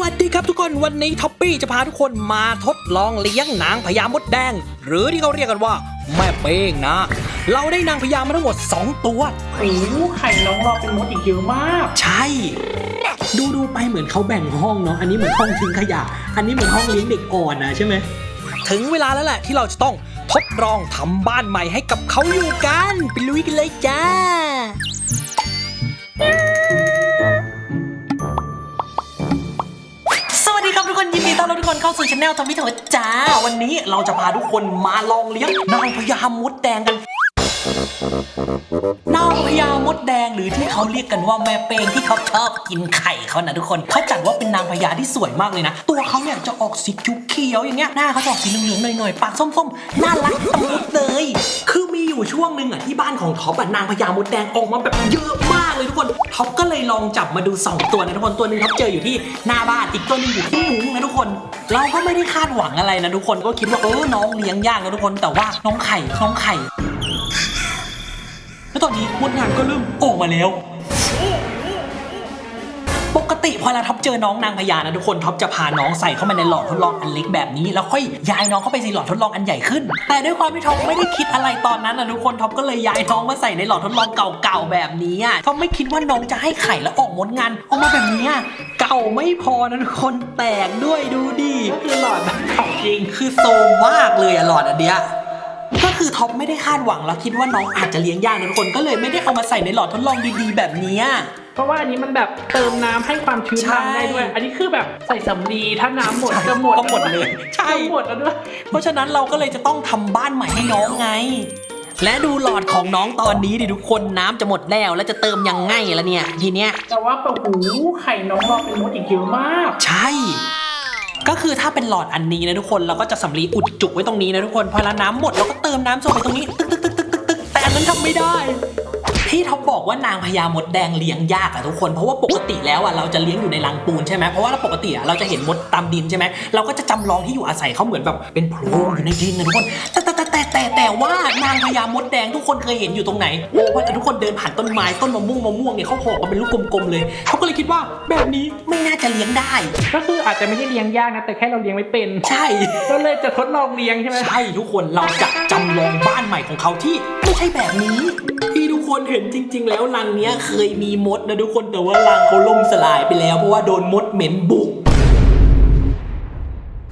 วัสดีครับทุกคนวันนี้ท็อปปี้จะพาทุกคนมาทดลองเลี้ยงนางพญามดแดง หรือที่เขาเรียกกันว่า แม่เป้งนะ เราได้นางพญามาทั้งหมด 2 ตัวโอ้โหไข่น้องรอเป็นมดอีกเยอะมาก ใช่ ดูดูไปเหมือนเขาแบ่งห้องเนาะอันนี้เหมือนห้องทิ้งขยะ อันนี้เหมือนห้องเลี้ยงเด็กอ่อนนะใช่ไหมถึงเวลาแล้วแหละที่เราจะต้องทดลองทำบ้านใหม่ให้กับเขาอยู่กันไปลุยกันเลยจ้า ต้อนรับทุกคนเข้าสู่ช anel ทอมมี่ทอจ้า วันนี้เราจะพาทุกคนมาลองเลี้ยงนางพญามดแดงกัน นางพญามดแดงหรือที่เขาเรียกกันว่าแม่เป้งที่เขาชอบกินไข่เขานะทุกคนเขาจัดว่าเป็นนางพญาที่สวยมากเลยนะ ตัวเขาเนี่ยจะออกสีเขียวๆอย่างเงี้ยหน้าเขาจะออกสีเหลืองๆหน่อยๆปากส้มๆน่ารักตะมุดเลย คือมีอยู่ช่วงหนึ่งอะที่บ้านของท็อปอะนางพญามดแดงออกมาแบบเยอะมากเลยทุกคนท็อปก็เลยลองจับมาดูสองตัวนะทุกคนตัวหนึงท็อปเจออยู่ที่หน้าบ้านอีกตัวหนึงอยู่ที่มุ้งนะทุกคน เราก็ไม่ได้คาดหวังอะไรนะทุกคนก็คิดว่าเออน้องเลี้ยงยากนะทุกคน แต่ว่าน้องไข่น้องไข่ แล้วตอนนี้มดงานก็เริ่มออกมาแล้ว ปกติพอเราท็อปเจอน้องนางพญานะทุกคนท็อปจะพาน้องใส่เข้ามาในหลอดทดลองอันเล็กแบบนี้ แล้วค่อยย้ายน้องเข้าไปในหลอดทดลองอันใหญ่ขึ้น แต่ด้วยความที่ท็อปไม่ได้คิดอะไรตอนนั้นนะทุกคนท็อปก็เลยย้ายน้องมาใส่ในหลอดทดลองเก่าๆแบบนี้อะท็อปไม่คิดว่าน้องจะให้ไข่แล้วออกมดงานออกมาแบบนี้อะเก่าไม่พอนะทุกคนแตกด้วยดูดิก็คือหลอดแบบจริงคือโซมมากเลยอะหลอดอันเนี้ย ก็คือท็อปไม่ได้คาดหวังแล้วคิดว่าน้องอาจจะเลี้ยงยากนะทุกคนก็เลยไม่ได้เอามาใส่ในหลอดทดลองดีๆแบบเนี้ยเพราะว่าอันนี้มันแบบเติมน้ำให้ความชื้นใช่น้ำได้ด้วย อันนี้คือแบบใส่สำลีถ้าน้ำหมดจะหมดก็หมดเลยใช่ จะหมดแล้วด้วย เพราะฉะนั้นเราก็เลยจะต้องทำบ้านใหม่ให้น้องไง และดูหลอดของน้องตอนนี้ดิทุกคนน้ำจะหมดแล้ว แล้วจะเติมยังไงล่ะเนี่ย ทีเนี้ย แต่ว่าโอ้โหไข่น้องรอเป็นมดอีกเยอะมาก ใช่ ก็คือถ้าเป็นหลอดอันนี้นะทุกคนเราก็จะสำลีอุดจุกไว้ตรงนี้นะทุกคนพอละน้ำหมดเราก็เติมน้ำส่งไปตรงนี้ตึกตึกตึกตึกตึกตึกแต่อันนั้นทำไม่ได้ที่ท็อปบอกว่านางพญามดแดงเลี้ยงยากอะทุกคนเพราะว่าปกติแล้วอะเราจะเลี้ยงอยู่ในรังปูนใช่ไหมเพราะว่าเราปกติอะเราจะเห็นมดตามดินใช่ไหมเราก็จะจำลองที่อยู่อาศัยเขาเหมือนแบบเป็นโพรงอยู่ในดินนะทุกคนแต่ ว่านางพญามดแดงทุกคนเคยเห็นอยู่ตรงไหนโอ้พอทุกคนเดินผ่านต้นไม้ต้นมะม่วงมะม่วงเนี่ยเขาห่อมาเป็นลูกกลมๆเลยเขาก็เลยคิดว่าแบบนี้ไม่น่าจะเลี้ยงได้ ก็คืออาจจะไม่ได้เลี้ยงยากนะแต่แค่เราเลี้ยงไม่เป็นใช่ ก็เลยจะทดลองเลี้ยงใช่ไหมใช่ทุกคนเราจะจำลองบ้านใหม่ของเขาที่ไม่ใช่แบบนี้ที่ทุกคนเห็นจริง ๆ แล้วรังเนี้ยเคยมีมดนะทุกคนแต่ว่ารังเขาล่มสลายไปแล้วเพราะว่าโดนมดเหม็นบุก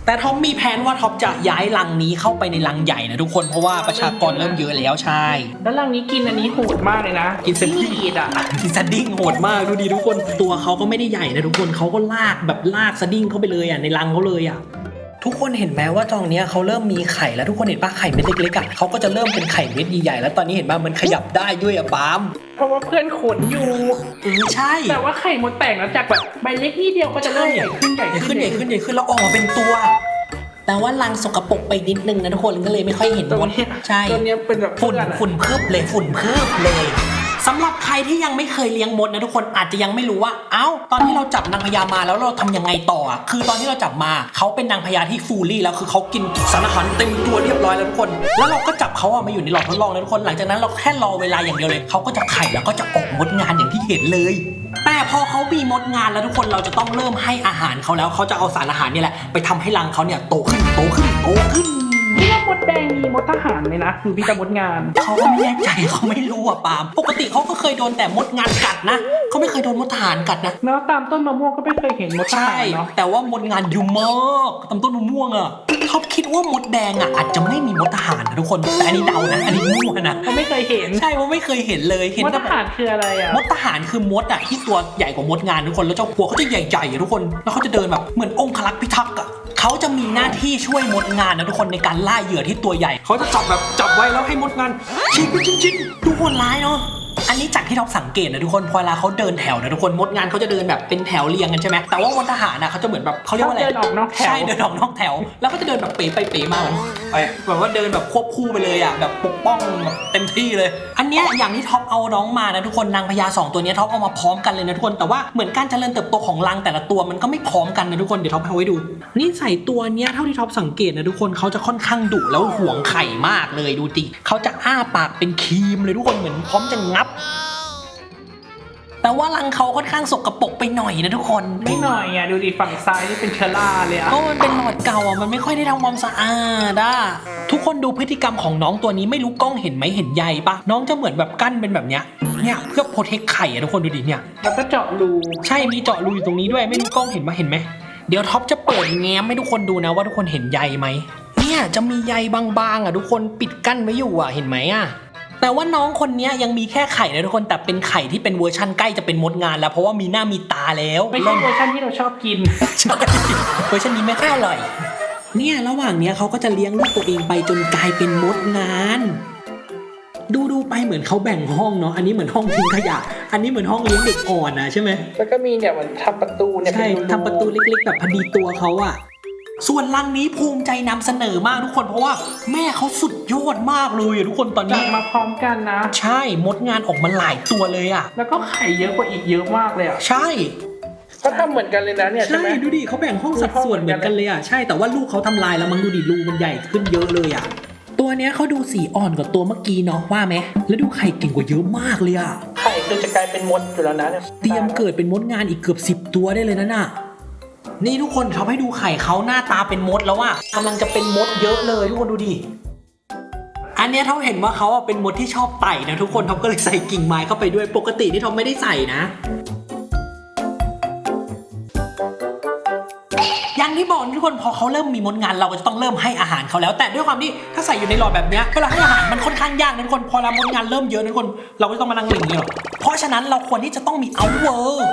แต่ท็อปมีแผนว่าท็อปจะย้ายรังนี้เข้าไปในรังใหญ่นะทุกคนเพราะว่าประชากรเริ่มเยอะแล้วใช่ แล้วรังนี้กินอันนี้โหดมากเลยนะกินเซนที่ดีดอะที่สดิ้งโหดมากดูดีทุกคนตัวเขาก็ไม่ได้ใหญ่นะทุกคนเขาก็ลากแบบลากสดิ้งเข้าไปเลยอะในรังเขาเลยอะ ทุกคนเห็นไหมว่าตรงเนี้ยเขาเริ่มมีไข่แล้วทุกคนเห็นปะไข่เม็ดเล็กๆอะเขาก็จะเริ่มเป็นไข่เม็ดใหญ่ๆแล้วตอนนี้เห็นปะมันขยับได้ด้วยอะปาล์มเพราะว่าเพื่อนขนอยู่เออใช่แต่ว่าไข่มดแตกนะจากแบบใบเล็กนิดเดียวก็จะเริ่มใหญ่ขึ้นใหญ่ใหญ่ขึ้ขึ้นนใหญ่ขึ้นใหญ่ขึ้นแล้วออกมาเป็นตัวแต่ว่ารังสกปรกไปนิดนึงนะทุกคนก็เลยไม่ค่อยเห็นตัวมดเนี้ยใช่ตัวเนี้ยเป็นแบบฝุ่นเพื่ออะฝุ่นเพิ่มเลยฝุ่นเพิ่มเลย สำหรับใครที่ยังไม่เคยเลี้ยงมดนะทุกคนอาจจะยังไม่รู้ว่า เอ้า ตอนที่เราจับนางพญามาแล้วเราทำยังไงต่อ คือตอนที่เราจับมาเขาเป็นนางพญาที่ฟูลี่แล้วคือเขากินสารอาหารเต็มตัวเรียบร้อยแล้วทุกคน แล้วเราก็จับเขาอะมาอยู่ในหลอดทดลองแล้วทุกคน หลังจากนั้นเราแค่รอเวลาอย่างเดียวเลยเขาก็จะไข่แล้วก็จะออกมดงานอย่างที่เห็นเลย แต่พอเขามีมดงานแล้วทุกคนเราจะต้องเริ่มให้อาหารเขาแล้วเขาจะเอาสารอาหารนี่แหละไปทำให้รังเขาเนี่ยโตขึ้นโตขึ้นโตขึ้น นี่ว่ามดแดงมีมดทหารเลยนะหรือมีแต่มดงานเขาก็ไม่แน่ใจเขาไม่รู้อะปาล์มปกติเขาก็เคยโดนแต่มดงานกัดนะเขาไม่เคยโดนมดทหารกัดนะแล้วตามต้นมะม่วงก็ไม่เคยเห็นมดทใช่ หารเนาะแต่ว่ามดงานเยอะมากตำต้นมะม่วงอะเขาคิดว่ามดแดงอะอาจจะไม่มีมดทหารนะทุกคนแต่อันนี้เดานะ อันนี้มั่วนะเขาไม่เคยเห็นใช่ว่าไม่เคยเห็นเลยเห็นมดแต่ทหารคืออะไรอะมดทหารคือมดอะที่ตัวใหญ่กว่า มดงานทุกคนแล้วเจ้าหัวเขาจะใหญ่ๆอะทุกคนแล้วเขาจะเดินแบบเหมือนองคลักษ์พิทักษ์อะ เขาจะมีหน้าที่ช่วยมดงานนะทุกคนในการล่าเหยื่อที่ตัวใหญ่ เขาจะจับแบบจับไว้แล้วให้มดงานชิงชิงชิงทุกคนร้ายเนาะ อันนี้จากที่ท็อปสังเกตนะทุกคนพอเวลาเขาเดินแถวนะทุกคนมดงานเขาจะเดินแบบเป็นแถวเรียงกันใช่ไหมแต่ว่ามดทหารนะเขาจะเหมือนแบบเขาเรียกว่าอะไรเดินออกนอกแถวใช่เดินออกนอกแถว แล้วก็จะเดินแบบเป๋ไปเป๋มาเหมือนไปแบบว่าเดินแบบควบคู่ไปเลยอะแบบปกป้องแบบเต็มที่เลย อันเนี้ยอย่างที่ท็อปเอาน้องมานะทุกคนนางพญาสองตัวเนี้ยท็อปเอามาพร้อมกันเลยนะทุกคนแต่ว่าเหมือนการเจริญเติบโตของรังแต่ละตัวมันก็ไม่พร้อมกันนะทุกคนเดี๋ยวท็อปเอาไว้ดูนี่ใส่ตัวเนี้ยเท่าที่ท็อปสังเกตนะทุกคนเขาจะค่อนข้างดุแล้วห่วงไข่มากเลยดูดิเขาจะอ้าปากเป็นครีมเลยทุกคนเหมือนพร้อมจะงับแต่ว่ารังเขาค่อนข้างสกปรกไปหน่อยนะทุกคน ไม่หน่อยอะ ดูดิฝั่งซ้ายนี่เป็นเชอร่าเลยอะก็มันเป็นหลอดเก่าอะ มันไม่ค่อยได้ทำความสะอาดอะทุกคนดูพฤติกรรมของน้องตัวนี้ไม่รู้กล้องเห็นไหมเห็นใยปะน้องจะเหมือนแบบกั้นเป็นแบบเนี้ยเนี่ยเพื่อโปรเทคไข่อะทุกคนดูดิเนี่ยแล้วก็เจาะรูใช่มีเจาะรูอยู่ตรงนี้ด้วยไม่รู้กล้องเห็นไหมเห็นไหมเดี๋ยวท็อปจะเปิดแง้มให้ทุกคนดูนะว่าทุกคนเห็นใยไหมเนี่ยจะมีใยบางๆอะทุกคนปิดกั้นไว้อยู่อะเห็นไหมอะ แต่ว่าน้องคนเนี้ยยังมีแค่ไข่นะทุกคนแต่เป็นไข่ที่เป็นเวอร์ชั่นใกล้จะเป็นมดงานแล้ว เพราะว่ามีหน้ามีตาแล้วไม่ใช่เวอร์ชันที่เราชอบกินใช่เวอร์ชันนี้ไม่ค่อยอร่อย เนี่ยระหว่างเนี้ยเขาก็จะเลี้ยงลูกตัวเองไปจนกลายเป็นมดงาน ดูดูไปเหมือนเขาแบ่งห้องเนาะอันนี้เหมือนห้องทิ้งขยะ อันนี้เหมือนห้องเลี้ยงเด็กอ่อนนะใช่ไหมแล้วก็มีเนี่ยเหมือนทำประตูเนี่ยใช่เป็นทำประตูเล็กๆแบบพอดีตัวเขาอะ ส่วนรังนี้ภูมิใจนำเสนอมากทุกคนเพราะว่าแม่เขาสุดยอดมากเลยอะทุกคนตอนจันี้ ดมาพร้อมกันนะ ใช่มดงานออกมาหลายตัวเลยอะแล้วก็ไข่เยอะกว่าอีกเยอะมากเลยอะใช่ก็ทำเหมือนกันเลยนะเนี่ยใช่ใช่ไหม ดูดิเขาแบ่งห้องสัดส่วนเหมือนกันเลยอะใช่แต่ว่าลูกเขาทำลายแล้วมันดูดิรูมันใหญ่ขึ้นเยอะเลยอะตัวเนี้ยเขาดูสีอ่อนกว่าตัวเมื่อกี้เนาะว่าไหมแล้วดูไข่เก่งกว่าเยอะมากเลยอะไข่คือจะกลายเป็นมดอยู่แล้วนะเนี่ยเตรียมเกิดเป็นมดงานอีกเกือบสิบตัวได้เลยนะน่ะ นี่ทุกคนเขาให้ดูไข่เขาหน้าตาเป็นมดแล้วว่ะกำลังจะเป็นมดเยอะเลยทุกคนดูดิอันเนี้ยเขาเห็นว่าเขาอะเป็นมดที่ชอบไต่นะทุกคนเขาก็เลยใส่กิ่งไม้เข้าไปด้วยปกติที่เขาไม่ได้ใส่นะ อย่างที่บอกทุกคนพอเขาเริ่มมีมดงานเราก็จะต้องเริ่มให้อาหารเขาแล้ว แต่ด้วยความที่ถ้าใส่อยู่ในหลอดแบบเนี้ยเวลาให้อาหารมันค่อนข้างยากนะทุกคนพอเรามดงานเริ่มเยอะนะทุกคนเราก็จะต้องมานั่งเล็งอย่างนี้หรอเพราะฉะนั้นเราควรที่จะต้องมีเอาเวอร์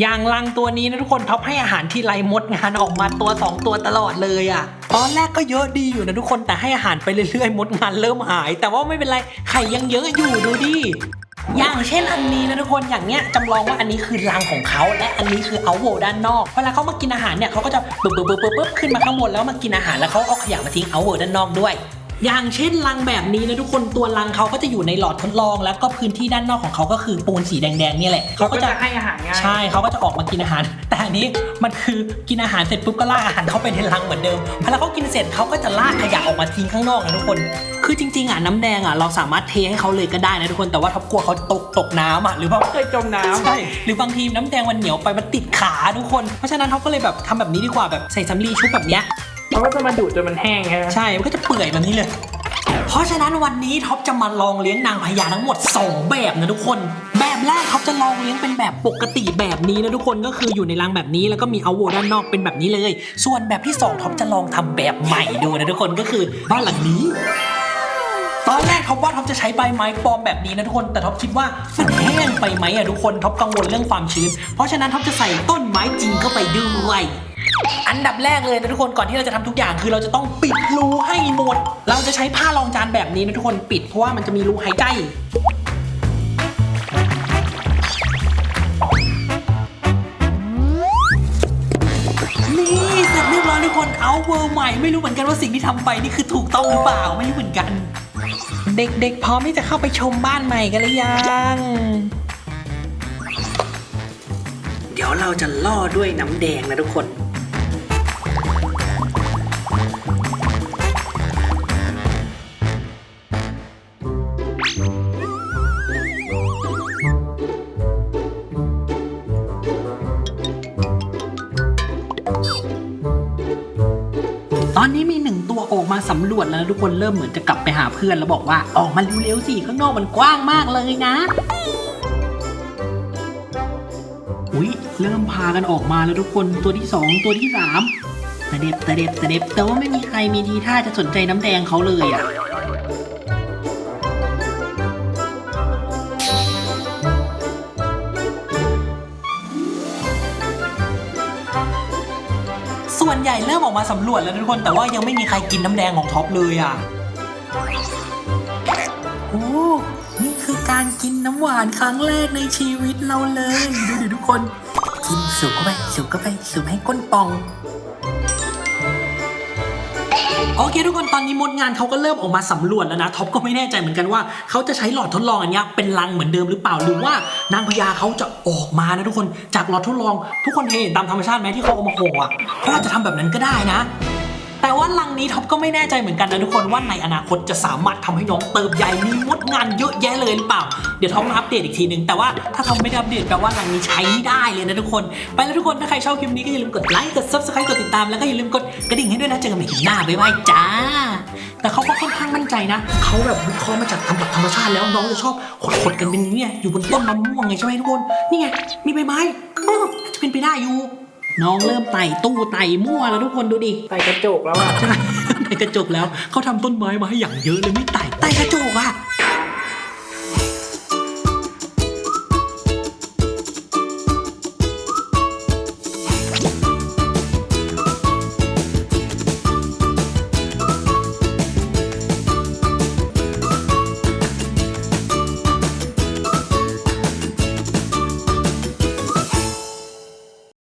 อย่างรังตัวนี้นะทุกคนท็อปให้อาหารที่ไรมดงานออกมาตัว 2 ตัวตลอดเลยอะ่ะตอนแรกก็เยอะดีอยู่นะทุกคนแต่ให้อาหารไปเรื่อยๆมดงานเริ่มหาย แต่ว่าไม่เป็นไรไข่ยังเยอะอยู่ดูดิอย่างเช่นอันนี้นะทุกคนอย่างเนี้ยจำลองว่าอันนี้คือรังของเขาและอันนี้คือเอาโวด้านนอกเวลาเขามากินอาหารเนี่ยเขาก็จะปึ๊บปึ๊บปึ๊บปึ๊บปึ๊บขึ้นมาข้างบนแล้วมากินอาหารแล้วเขาเอาขยะมาทิ้งเอาโวด้านนอกด้วย อย่างเช่นรังแบบนี้นะทุกคนตัวรังเขาก็จะอยู่ในหลอดทดลอง แล้วก็พื้นที่ด้านนอกของเขาก็คือปูนสีแดงๆเนี่ยแหละเขาเขาก็ก็จะจะให้อาหารง่ายใช่เขาก็จะออกมากินอาหาร แต่อันนี้มันคือกินอาหารเสร็จปุ๊บก็ลากอาหารเข้าไปในรังเหมือนเดิมพอแล้วเขากินเสร็จเขาก็จะลากขยะออกมาทิ้งข้างนอกนะทุกคน คือจริงๆอะน้ำแดงอะเราสามารถเทให้เขาเลยก็ได้นะทุกคนแต่ว่าท็อปกลัวเขาตกตกน้ำอะหรือว่าเคยจมน้ำใช่หรือบางทีน้ำแดงมันเหนียวไปมันติดขาทุกคน เพราะฉะนั้นเขาก็เลยแบบทำแบบนี้ดีกว่าแบบใส่สำลีชุบแบบเนี้ย เขาก็จะมาดูดจนมันแห้งใช่ไหมใช่ มันก็จะเปื่อยแบบนี้เลย เพราะฉะนั้นวันนี้ท็อปจะมาลองเลี้ยงนางพญาทั้งหมด 2 แบบนะทุกคน แบบแรกท็อปจะลองเลี้ยงเป็นแบบปกติแบบนี้นะทุกคนก็คืออยู่ในรังแบบนี้แล้วก็มีเอาโวด้านนอกเป็นแบบนี้เลย ส่วนแบบที่2ท็อปจะลองทำแบบใหม่ดูนะทุกคนก็คือบ้านหลังนี้ ตอนแรกท็อปว่าท็อปจะใช้ใบไม้ปลอมแบบนี้นะทุกคน แต่ท็อปคิดว่ามันแห้งไปไหมอะทุกคนท็อปกังวลเรื่องความชื้น เพราะฉะนั้นท็อปจะใส่ต้นไม้จริงเข้าไปด้วยอันดับแรกเลยนะทุกคนก่อนที่เราจะทำทุกอย่างคือเราจะต้องปิดรูให้หมด เราจะใช้ผ้ารองจานแบบนี้นะทุกคนปิดเพราะว่ามันจะมีรูหายใจนี่เสร็จเรียบร้อยทุกคนเอาเวอร์ใหม่ไม่รู้เหมือนกันว่าสิ่งที่ทำไปนี่คือถูกต้องหรือเปล่าไม่รู้เหมือนกัน เด็กๆ พร้อมที่จะเข้าไปชมบ้านใหม่กันหรือยัง เดี๋ยวเราจะล่อด้วยน้ำแดงนะทุกคน ตอนนี้มีหนึ่ง ออกมาสำรวจแล้วทุกคนเริ่มเหมือนจะกลับไปหาเพื่อนแล้วบอกว่าออกมาเร็วๆสิข้างนอกมันกว้างมากเลยนะอุ้ยเริ่มพากันออกมาแล้วทุกคนตัวที่สองตัวที่สามตะเด็บตะเด็บตะเด็บแต่ว่าไม่มีใครมีทีท่าจะสนใจน้ำแดงเขาเลยอะ ใหญ่เริ่มออกมาสำรวจแล้วทุกคน แต่ว่ายังไม่มีใครกินน้ำแดงของท็อปเลยอะโอ้นี่คือการกินน้ำหวานครั้งแรกในชีวิตเราเลย ดูดิทุกคน กินสูบเข้าไปสูบเข้าไปสูบให้ก้นป่อง โอเคทุกคนตอนนี้มดงานเขาก็เริ่มออกมาสำรวจแล้วนะท็อปก็ไม่แน่ใจเหมือนกันว่าเขาจะใช้หลอดทดลองอันนี้เป็นรังเหมือนเดิมหรือเปล่าหรือว่านางพญาเขาจะออกมานะทุกคนจากหลอดทดลอง ทุกคนเห็นตามธรรมชาติไหมที่เขาเอามาโขกอะเขาอาจจะทำแบบนั้นก็ได้นะ แต่ว่าลังนี้ท็อปก็ไม่แน่ใจเหมือนกันนะทุกคนว่าในอนาคตจะสามารถทำให้น้องเติบใหญ่มีมดงานเยอะแยะเลยหรือเปล่า เดี๋ยวท็อปมาอัปเดตอีกทีนึง แต่ว่าถ้าท็อปไม่ได้อัปเดตแปลว่าลังนี้ใช้ไม่ได้เลยนะทุกคน ไปแล้วทุกคนถ้าใครชอบคลิปนี้ก็อย่าลืมกดไลค์กด subscribe กดติดตามแล้วก็อย่าลืมกดกระดิ่งให้ด้วยนะเจอกันใหม่คลิปหน้าบ๊ายบายจ้า แต่เขาก็ค่อนข้างมั่นใจนะเขาแบบวิเคราะห์มาจากธรรมธรรมชาติแล้วน้องจะชอบขดๆกันเป็นนี้อยู่บนต้นมะม่วงไงใช่ไหมทุกคนนี่ไงมีใบไม้จะเป็นไปได้อยู่ น้องเริ่มไต่ตู้ไต่มั่วแล้วทุกคนดูดิใส่กระจกแล้วอะใช่ ไต่กระจกแล้วเขาทำต้นไม้มาให้อย่างเยอะเลยไม่ไต่ไต่กระจกอะ